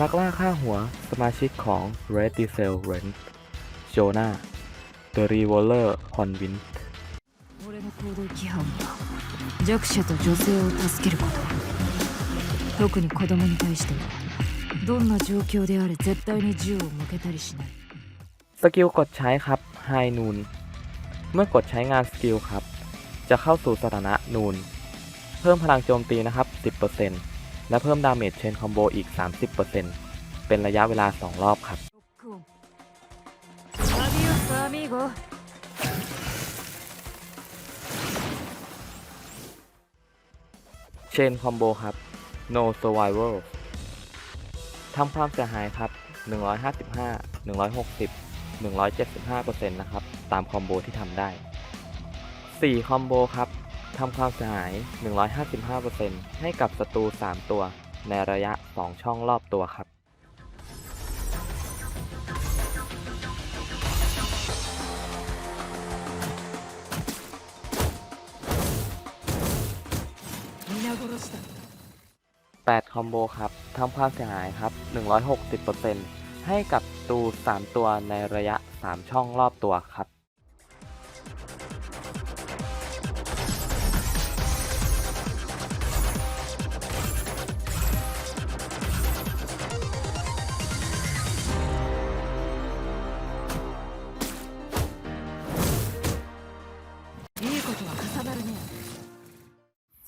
นักล่าฆ่าหัวสมาชิกของ Red Diesel Rent โจนา The Revolver ฮอนวิน 俺の行動規範は弱者と女性を助けること特に子供に対してはどんな状況であれ絶対に銃を向けたりしない สกิลกดใช้ครับ High Noon เมื่อกดใช้งานสกิลครับ จะเข้าสู่สถานะนูน เพิ่มพลังโจมตีนะครับ 10% และเพิ่มดาเมจเชนคอมโบอีก 30%เป็นระยะเวลา 2 รอบครับ เชนคอมโบครับ no survival ทำความเสียหายครับ 155 160 175%นะครับ ตามคอมโบที่ทำได้ 4 คอมโบครับ ทำความเสียหาย 155%ให้กับศัตรู 3 ตัว ในระยะ 2 ช่องรอบตัวครับแปดคอมโบครับ ทำความเสียหายครับ 160%ให้กับตู 3 ตัวในระยะ 3 ช่องรอบตัวครับ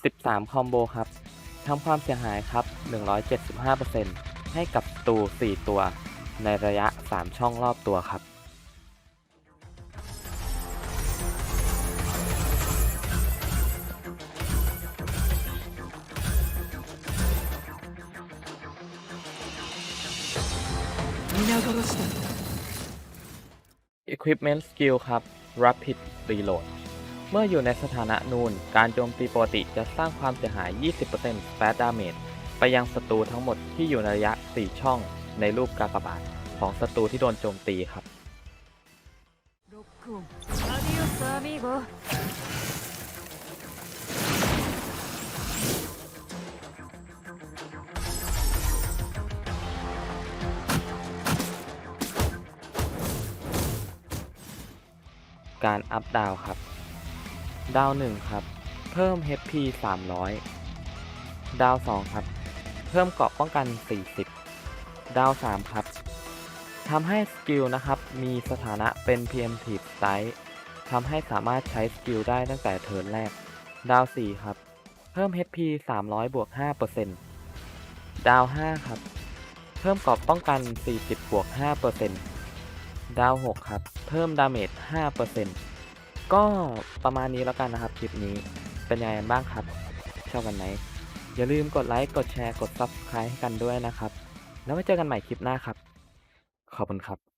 13 คอมโบครับทำความเสียหายครับ 175%ให้กับตู 4 ตัว ในระยะ 3 ช่องรอบตัวครับอุปกรณ์สกิลครับ Rapid Reload เมื่ออยู่ในสถานะนูน การโจมตีปกติจะสร้างความเสียหาย 20% Splash Damage ไปยังศัตรูทั้งหมดที่อยู่ในระยะ 4 ช่องในรูปกากบาทของศัตรูที่โดนโจมตีครับ การอัพดาวครับ ดาว1ครับ เพิ่ม HP 300 ดาว2ครับ เพิ่มเกราะป้องกัน 40 ดาว3ครับทำให้สกิลนะครับ มีสถานะเป็น Preemptive Strike ทำให้สามารถใช้สกิลได้ตั้งแต่เทิร์นแรก ดาว4ครับ เพิ่ม HP 300บวก5%ดาว5ครับ เพิ่มเกราะป้องกัน 40บวก5%ดาว6ครับ เพิ่มดาเมจ5% ก็ประมาณนี้แล้วกันนะครับคลิปนี้เป็นยังไงบ้างครับ ชอบกันไหมอย่าลืมกดไลค์กดแชร์กด Subscribe ให้กันด้วยนะครับ แล้วไว้เจอกันใหม่คลิปหน้าครับ ขอบคุณครับ